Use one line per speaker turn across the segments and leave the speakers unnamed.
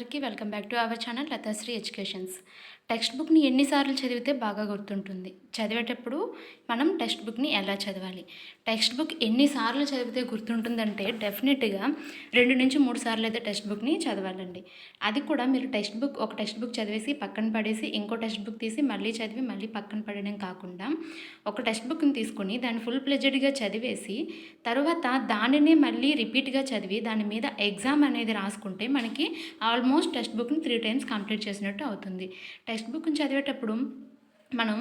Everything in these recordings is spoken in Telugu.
అందరికీ welcome back to our channel Lathasri educations. Text బుక్ని ఎన్నిసార్లు చదివితే బాగా గుర్తుంటుంది. చదివేటప్పుడు మనం టెక్స్ట్ బుక్ని ఎలా చదవాలి? టెక్స్ట్ బుక్ ఎన్నిసార్లు చదివితే గుర్తుంటుందంటే డెఫినెట్గా రెండు నుంచి మూడు సార్లు అయితే టెక్స్ట్ బుక్ని చదవాలండి. అది కూడా మీరు టెక్స్ట్ బుక్ ఒక టెక్స్ట్ బుక్ చదివేసి పక్కన పడేసి ఇంకో టెక్స్ట్ బుక్ తీసి మళ్ళీ చదివి మళ్ళీ పక్కన పడడం కాకుండా ఒక టెక్స్ట్ బుక్ని తీసుకొని దాన్ని ఫుల్ ప్లెజెడ్గా చదివేసి తర్వాత దానినే మళ్ళీ రిపీట్గా చదివి దాని మీద ఎగ్జామ్ అనేది రాసుకుంటే మనకి ఆల్ ఆల్మోస్ట్ టెక్స్ట్ బుక్ని త్రీ టైమ్స్ కంప్లీట్ చేసినట్టు అవుతుంది. టెక్స్ట్ బుక్ని చదివేటప్పుడు మనం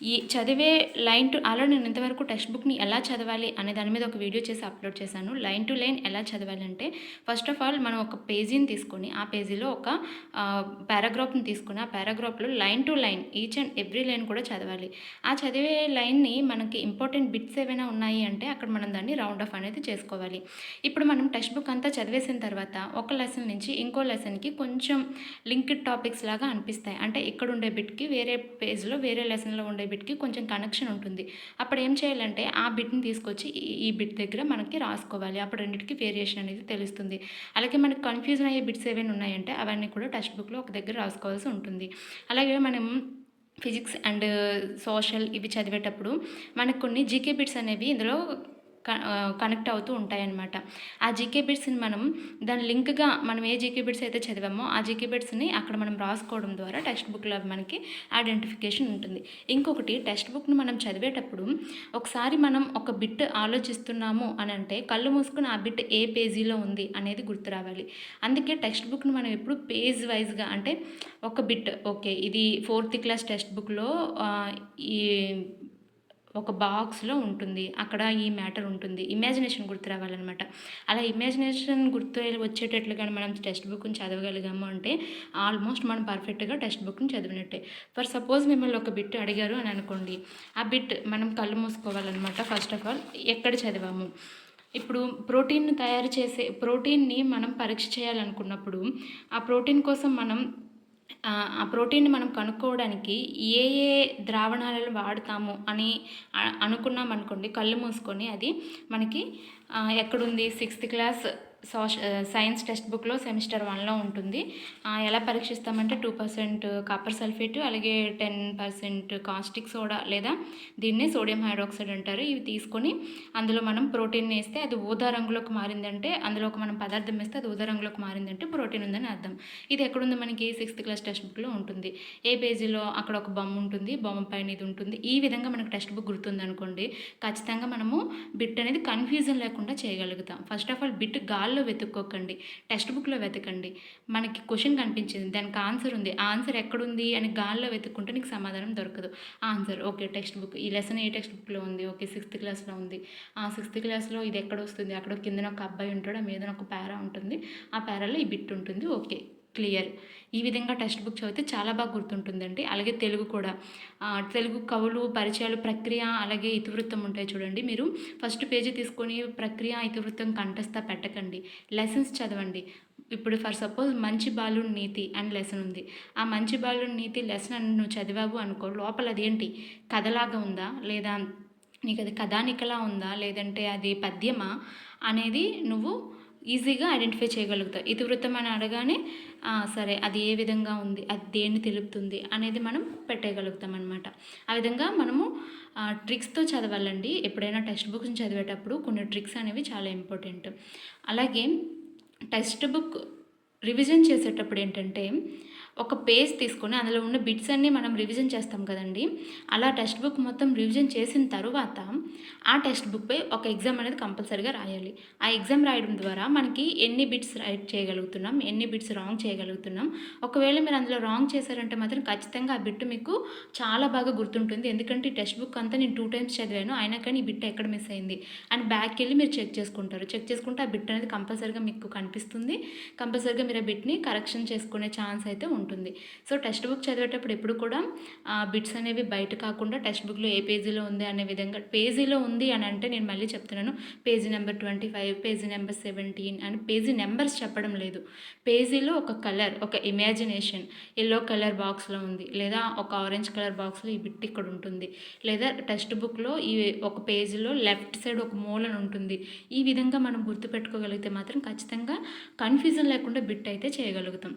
ఈ చదివే లైన్ టు అలా నేను ఇంతవరకు టెక్స్ట్ బుక్ని ఎలా చదవాలి అనే దాని మీద ఒక వీడియో చేసి అప్లోడ్ చేశాను. లైన్ టు లైన్ ఎలా చదవాలి అంటే ఫస్ట్ ఆఫ్ ఆల్ మనం ఒక పేజీని తీసుకొని ఆ పేజీలో ఒక పారాగ్రాఫ్ని తీసుకుని ఆ పారాగ్రాఫ్లో line to line each and every line కూడా చదవాలి. ఆ చదివే లైన్ని మనకి ఇంపార్టెంట్ బిట్స్ ఏమైనా ఉన్నాయి అంటే అక్కడ మనం దాన్ని రౌండ్ ఆఫ్ అనేది చేసుకోవాలి. ఇప్పుడు మనం టెక్స్ట్ బుక్ అంతా చదివేసిన తర్వాత ఒక లెసన్ నుంచి ఇంకో లెసన్కి కొంచెం లింక్డ్ టాపిక్స్ లాగా అనిపిస్తాయి. అంటే ఇక్కడ ఉండే బిట్కి వేరే పేజ్లో వేరే లెసన్లో ఉండే బిట్కి కొంచెం కనెక్షన్ ఉంటుంది. అప్పుడు ఏం చేయాలంటే ఆ బిట్ని తీసుకొచ్చి ఈ- ఈ బిట్ దగ్గర మనకి రాసుకోవాలి. అప్పుడు రెండింటికి వేరియేషన్ అనేది తెలుస్తుంది. అలాగే మనకి కన్ఫ్యూజన్ అయ్యే బిట్స్ ఏవైనా ఉన్నాయంటే అవన్నీ కూడా టెక్స్ట్ బుక్లో ఒక దగ్గర రాసుకోవాల్సి ఉంటుంది. అలాగే మనం ఫిజిక్స్ అండ్ సోషల్ ఇవి చదివేటప్పుడు మనకు కొన్ని జీకే బిట్స్ అనేవి ఇందులో కనెక్ట్ అవుతూ ఉంటాయన్నమాట. ఆ జీకే బిట్స్ని మనం దాని లింక్గా మనం ఏ జీకే బిట్స్ అయితే చదివామో ఆ జీకే బిట్స్ని అక్కడ మనం రాసుకోవడం ద్వారా టెక్స్ట్ బుక్లో మనకి ఐడెంటిఫికేషన్ ఉంటుంది. ఇంకొకటి టెక్స్ట్ బుక్ని మనం చదివేటప్పుడు ఒకసారి మనం ఒక బిట్ ఆలోచిస్తున్నాము అని అంటే కళ్ళు మూసుకుని ఆ బిట్ ఏ పేజీలో ఉంది అనేది గుర్తు రావాలి. అందుకే టెక్స్ట్ బుక్ని మనం ఎప్పుడు పేజ్ వైజ్గా అంటే ఒక బిట్ ఓకే ఇది ఫోర్త్ క్లాస్ టెక్స్ట్ బుక్లో ఈ ఒక బాక్స్లో ఉంటుంది. అక్కడ ఈ మ్యాటర్ ఉంటుంది. ఇమాజినేషన్ గుర్తు రావాలన్నమాట. అలా ఇమాజినేషన్ గుర్తు వచ్చేటట్లుగా మనం టెక్స్ట్ బుక్ని చదవగలిగాము అంటే ఆల్మోస్ట్ మనం పర్ఫెక్ట్గా టెక్స్ట్ బుక్ని చదివినట్టే. ఫర్ సపోజ్ మిమ్మల్ని ఒక బిట్ అడిగారు అని అనుకోండి. ఆ బిట్ మనం కళ్ళు మూసుకోవాలన్నమాట ఫస్ట్ ఆఫ్ ఆల్ ఎక్కడ చదివాము? ఇప్పుడు ప్రోటీన్ను తయారు చేసే ప్రోటీన్ని మనం పరీక్ష చేయాలనుకున్నప్పుడు ఆ ప్రోటీన్ కోసం మనం ఆ ప్రోటీన్ని మనం కనుక్కోవడానికి ఏ ఏ ద్రావణాలను వాడతాము అని అనుకున్నాం అనుకోండి కళ్ళు మూసుకొని అది మనకి ఎక్కడుంది సిక్స్త్ క్లాస్ సైన్స్ టెక్స్ట్ బుక్లో సెమిస్టర్ వన్లో ఉంటుంది. ఎలా పరీక్షిస్తామంటే టూ పర్సెంట్ కాపర్ సల్ఫేట్ అలాగే టెన్ పర్సెంట్ కాస్టిక్ సోడా లేదా దీన్నే సోడియం హైడ్రాక్సైడ్ అంటారు. ఇవి తీసుకొని అందులో మనం ప్రోటీన్ వేస్తే అది ఊదా రంగులోకి మారిందంటే అందులో ఒక మనం పదార్థం వేస్తే అది ఊదా రంగులోకి మారిందంటే ప్రోటీన్ ఉందని అర్థం. ఇది ఎక్కడుంది మనకి? సిక్స్త్ క్లాస్ టెక్స్ట్ బుక్లో ఉంటుంది. ఏ పేజీలో అక్కడ ఒక బొమ్మ ఉంటుంది బొమ్మ పైన ఇది ఉంటుంది. ఈ విధంగా మనకు టెక్స్ట్ బుక్ గుర్తుంది అనుకోండి ఖచ్చితంగా మనము బిట్ అనేది కన్ఫ్యూజన్ లేకుండా చేయగలుగుతాం. ఫస్ట్ ఆఫ్ ఆల్ బిట్ వాళ్ళలో వెతుక్కోకండి. టెక్స్ట్ బుక్లో వెతకండి. మనకి క్వశ్చన్ కనిపించింది. దానికి ఆన్సర్ ఉంది. ఆన్సర్ ఎక్కడుంది అని గాల్లో వెతుక్కుంటే నీకు సమాధానం దొరకదు. Answer okay text book. ఈ లెసన్ ఏ టెక్స్ట్ బుక్లో ఉంది? ఓకే సిక్స్త్ క్లాస్లో ఉంది. ఆ సిక్స్త్ క్లాస్లో ఇది ఎక్కడ వస్తుంది? అక్కడ కిందన ఒక అబ్బాయి ఉంటాడు. ఆ మీద ఒక పారా ఉంటుంది. ఆ పారాలో ఈ బిట్ ఉంటుంది. Okay clear. ఈ విధంగా టెక్స్ట్ బుక్ చదివితే చాలా బాగా గుర్తుంటుందండి. అలాగే తెలుగు కూడా. తెలుగు కవులు పరిచయాలు ప్రక్రియ అలాగే ఇతివృత్తం ఉంటాయి చూడండి మీరు. ఫస్ట్ పేజీ తీసుకొని ప్రక్రియ ఇతివృత్తం కంఠస్థ పెట్టకండి. లెసన్స్ చదవండి. ఇప్పుడు ఫర్ సపోజ్ మంచి బాలు నీతి అండ్ లెసన్ ఉంది. ఆ మంచి బాలు నీతి లెసన్ అని నువ్వు చదివావు అనుకో లోపల అదేంటి? కథలాగా ఉందా? లేదా నీకు అది కథానికలా ఉందా? లేదంటే అది పద్యమా? అనేది నువ్వు ఈజీగా ఐడెంటిఫై చేయగలుగుతావు ఇతివృత్తం అని అడగానే సరే అది ఏ విధంగా ఉంది? అది దేన్ని తెలుపుతుంది? అనేది మనం పెట్టేయగలుగుతాం అనమాట ఆ విధంగా మనము ట్రిక్స్తో చదవాలండి. ఎప్పుడైనా టెక్స్ట్ బుక్స్ చదివేటప్పుడు కొన్ని ట్రిక్స్ అనేవి చాలా ఇంపార్టెంట్. అలాగే టెక్స్ట్ బుక్ రివిజన్ చేసేటప్పుడు ఏంటంటే ఒక పేజ్ తీసుకొని అందులో ఉన్న బిట్స్ అన్నీ మనం రివిజన్ చేస్తాం కదండి. అలా టెక్స్ట్ బుక్ మొత్తం రివిజన్ చేసిన తర్వాత ఆ టెక్స్ట్ బుక్పై ఒక ఎగ్జామ్ అనేది కంపల్సరీగా రాయాలి. ఆ ఎగ్జామ్ రాయడం ద్వారా మనకి ఎన్ని బిట్స్ రైట్ చేయగలుగుతున్నాం ఎన్ని బిట్స్ రాంగ్ చేయగలుగుతున్నాం. ఒకవేళ మీరు అందులో రాంగ్ చేశారంటే మాత్రం ఖచ్చితంగా ఆ బిట్ మీకు చాలా బాగా గుర్తుంటుంది. ఎందుకంటే ఈ టెక్స్ట్ బుక్ అంతా నేను టూ టైమ్స్ చదివాను అయినా కానీ ఈ బిట్ ఎక్కడ మిస్ అయింది అని బ్యాక్కి వెళ్ళి మీరు చెక్ చేసుకుంటారు. చెక్ చేసుకుంటే ఆ బిట్ అనేది కంపల్సరీగా మీకు కనిపిస్తుంది. కంపల్సరీగా మీరు ఆ బిట్ని కరెక్షన్ చేసుకునే ఛాన్స్ అయితే ఉంటుంది. ఉంటుంది. సో టెక్స్ట్ బుక్ చదివేటప్పుడు ఎప్పుడు కూడా బిట్స్ అనేవి బయట కాకుండా టెక్స్ట్ బుక్లో ఏ పేజీలో ఉంది అనే విధంగా పేజీలో ఉంది అని అంటే నేను మళ్ళీ చెప్తున్నాను page number twenty five page number seventeen అని పేజీ నెంబర్స్ చెప్పడం లేదు. పేజీలో ఒక కలర్ ఒక ఇమాజినేషన్ ఎల్లో కలర్ బాక్స్లో ఉంది లేదా ఒక ఆరెంజ్ కలర్ బాక్స్లో ఈ బిట్ ఇక్కడ ఉంటుంది లేదా టెక్స్ట్ బుక్లో ఈ ఒక పేజీలో లెఫ్ట్ సైడ్ ఒక మూలన ఉంటుంది. ఈ విధంగా మనం గుర్తుపెట్టుకోగలిగితే మాత్రం ఖచ్చితంగా కన్ఫ్యూజన్ లేకుండా బిట్ అయితే చేయగలుగుతాం.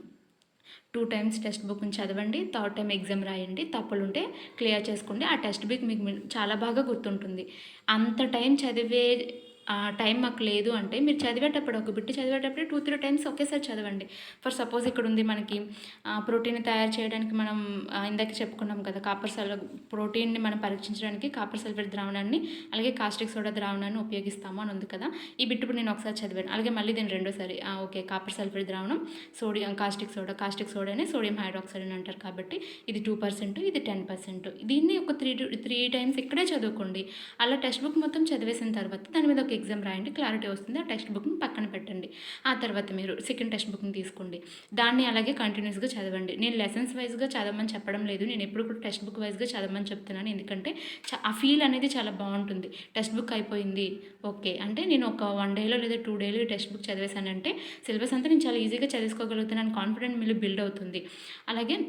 టూ టైమ్స్ టెక్స్ట్ బుక్ని చదవండి థర్డ్ టైం ఎగ్జామ్ రాయండి తప్పులు ఉంటే క్లియర్ చేసుకోండి. ఆ టెక్స్ట్ బుక్ మీకు చాలా బాగా గుర్తుంటుంది. అంత టైం చదివే టైం మాకు లేదు అంటే మీరు చదివేటప్పుడు ఒక బిట్ చదివేటప్పుడు టూ త్రీ టైమ్స్ ఒకేసారి చదవండి. ఫర్ సపోజ్ ఇక్కడ ఉంది మనకి ప్రోటీన్ తయారు చేయడానికి మనం ఇందాక చెప్పుకున్నాం కదా కాపర్ సెల్ ప్రోటీన్ని మనం పరీక్షించడానికి కాపర్ సల్ఫేట్ ద్రావణాన్ని అలాగే కాస్టిక్ సోడా ద్రావణాన్ని ఉపయోగిస్తాము అని ఉంది కదా. ఈ బిట్ ఇప్పుడు నేను ఒకసారి చదివాను. అలాగే మళ్ళీ దీన్ని రెండోసారి ఓకే కాపర్ సల్ఫేట్ ద్రావణం సోడియం కాస్టిక్ సోడా కాస్టిక్ సోడాని సోడియం హైడ్రాక్సైడ్ అని అంటారు కాబట్టి ఇది టూ పర్సెంట్ ఇది టెన్ పర్సెంట్ దీన్ని ఒక త్రీ త్రీ టైమ్స్ ఇక్కడే చదువుకోండి. అలా టెక్స్ట్ బుక్ మొత్తం చదివేసిన తర్వాత దాని మీద ఒక ఎగ్జామ్ రాయండి క్లారిటీ వస్తుంది ఆ టెక్స్ట్ బుక్ని పక్కన పెట్టండి. ఆ తర్వాత మీరు సెకండ్ టెక్స్ట్ బుక్ని తీసుకోండి. దాన్ని అలాగే కంటిన్యూస్గా చదవండి. నేను లెసన్స్ వైజ్గా చదవమని చెప్పడం లేదు. నేను ఎప్పుడు కూడా టెక్స్ట్ బుక్ వైజ్గా చదవమని చెప్తున్నాను. ఎందుకంటే చ- ఆ ఫీల్ అనేది చాలా బాగుంటుంది. టెక్స్ట్ బుక్ అయిపోయింది ఓకే. అంటే నేను ఒక వన్ డేలో లేదా టూ డేలో టెక్స్ట్ బుక్ చదివేశానంటే సిలబస్ అంతా నేను చాలా ఈజీగా చదివేసుకోగలుగుతున్నాను కాన్ఫిడెంట్ మీలో బిల్డ్ అవుతుంది. అలాగే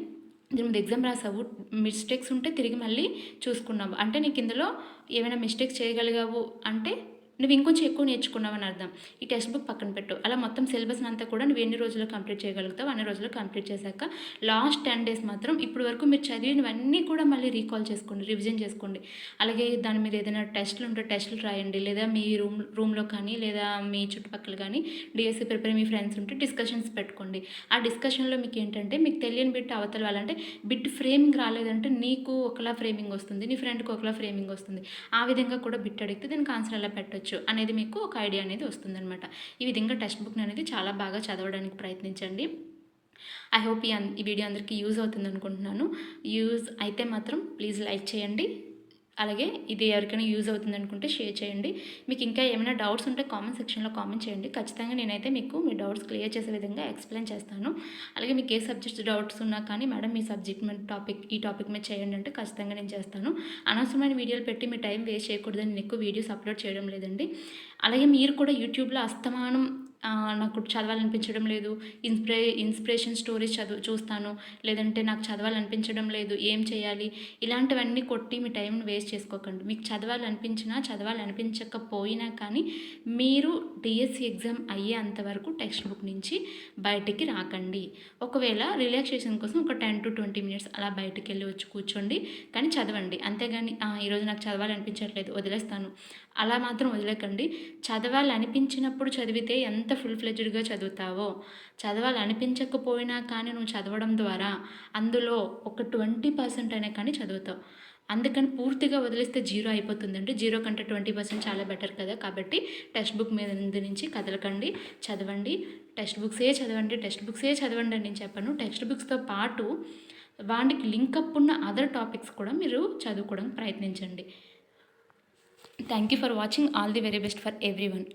దీని మీద ఎగ్జామ్ రాసావు మిస్టేక్స్ ఉంటే తిరిగి మళ్ళీ చూసుకున్నావు. అంటే నీకు ఇందులో ఏమైనా మిస్టేక్స్ చేయగలిగావు అంటే నువ్వు ఇంకొంచెం ఎక్కువ నేర్చుకున్నావు అని అర్థం. ఈ టెక్స్ట్ బుక్ పక్కన పెట్టు. అలా మొత్తం సిలబస్ అంతా కూడా నువ్వు ఎన్ని రోజుల్లో కంప్లీట్ చేయగలుగుతావు అన్ని రోజుల్లో కంప్లీట్ చేశాక లాస్ట్ టెన్ డేస్ మాత్రం ఇప్పటి వరకు మీరు చదివినవన్నీ కూడా మళ్ళీ రీకాల్ చేసుకోండి రివిజన్ చేసుకోండి. అలాగే దాని మీద ఏదైనా టెస్ట్లు ఉంటే టెస్ట్లు రాయండి. లేదా మీ రూమ్ రూమ్లో కానీ లేదా మీ చుట్టుపక్కల కానీ డిఎస్సి ప్రిపేర్ మీ ఫ్రెండ్స్ ఉంటే డిస్కషన్స్ పెట్టుకోండి. ఆ డిస్కషన్లో మీకు ఏంటంటే మీకు తెలియని బిట్ అవతల వాళ్ళంటే బిట్ ఫ్రేమింగ్ రాలేదంటే నీకు ఒకలా ఫ్రేమింగ్ వస్తుంది నీ ఫ్రెండ్కి ఒకలా ఫ్రేమింగ్ వస్తుంది. ఆ విధంగా కూడా బిట్ అడిగితే దీనికి ఆన్సర్ ఎలా పెట్టొచ్చు? అనేది మీకు ఒక ఐడియా అనేది వస్తుందన్నమాట. ఈ విధంగా టెక్స్ట్ బుక్ అనేది చాలా బాగా చదవడానికి ప్రయత్నించండి. ఐ హోప్ ఈ అన్- ఈ వీడియో అందరికీ యూజ్ అవుతుంది అనుకుంటున్నాను. యూజ్ అయితే మాత్రం ప్లీజ్ లైక్ చేయండి. అలాగే ఇది ఎవరికైనా యూజ్ అవుతుంది అనుకుంటే షేర్ చేయండి. మీకు ఇంకా ఏమైనా డౌట్స్ ఉంటే కామెంట్ సెక్షన్లో కామెంట్ చేయండి. ఖచ్చితంగా నేనైతే మీకు మీ డౌట్స్ క్లియర్ చేసే విధంగా ఎక్స్ప్లెయిన్ చేస్తాను. అలాగే మీకు ఏ సబ్జెక్ట్స్ డౌట్స్ ఉన్నా కానీ మేడం మీ సబ్జెక్ట్ మీద టాపిక్ ఈ టాపిక్ మీద చేయండి అంటే ఖచ్చితంగా నేను చేస్తాను. అనవసరమైన వీడియోలు పెట్టి మీ టైం వేస్ట్ చేయకూడదని నేను ఎక్కువ వీడియోస్ అప్లోడ్ చేయడం లేదండి. అలాగే మీరు కూడా యూట్యూబ్లో అస్తమానం నాకు చదవాలనిపించడం లేదు. ఇన్స్పిరే ఇన్స్పిరేషన్ స్టోరీస్ చదువు చూస్తాను. లేదంటే నాకు చదవాలనిపించడం లేదు. ఏం చేయాలి? ఇలాంటివన్నీ కొట్టి మీ టైంని వేస్ట్ చేసుకోకండి. మీకు చదవాలనిపించినా చదవాలనిపించకపోయినా కానీ మీరు డిఎస్సి ఎగ్జామ్ అయ్యేంత వరకు టెక్స్ట్ బుక్ నుంచి బయటికి రాకండి. ఒకవేళ రిలాక్సేషన్ కోసం ఒక టెన్ టు ట్వంటీ మినిట్స్ అలా బయటికి వెళ్ళి వచ్చి కూర్చోండి. కానీ చదవండి. అంతేగాని ఈరోజు నాకు చదవాలనిపించట్లేదు వదిలేస్తాను. అలా మాత్రం వదిలేకండి. చదవాలనిపించినప్పుడు చదివితే ఎంత ఫుల్ ఫ్లెడ్జ్డ్గా చదువుతావో. చదవాలనిపించకపోయినా కానీ నువ్వు చదవడం ద్వారా అందులో ఒక ట్వంటీ పర్సెంట్ అయినా కానీ చదువుతావు. అందుకని పూర్తిగా వదిలేస్తే జీరో అయిపోతుందండి. జీరో కంటే ట్వంటీ పర్సెంట్ చాలా బెటర్ కదా. కాబట్టి టెక్స్ట్ బుక్ మీద నుంచి కదలకండి చదవండి. టెక్స్ట్ బుక్సే చదవండి టెక్స్ట్ బుక్సే చదవండి అని నేను చెప్పాను. టెక్స్ట్ బుక్స్తో పాటు వాటికి లింకప్ ఉన్న అదర్ టాపిక్స్ కూడా మీరు చదువుకోవడానికి ప్రయత్నించండి. Thank you for watching all the very best for every one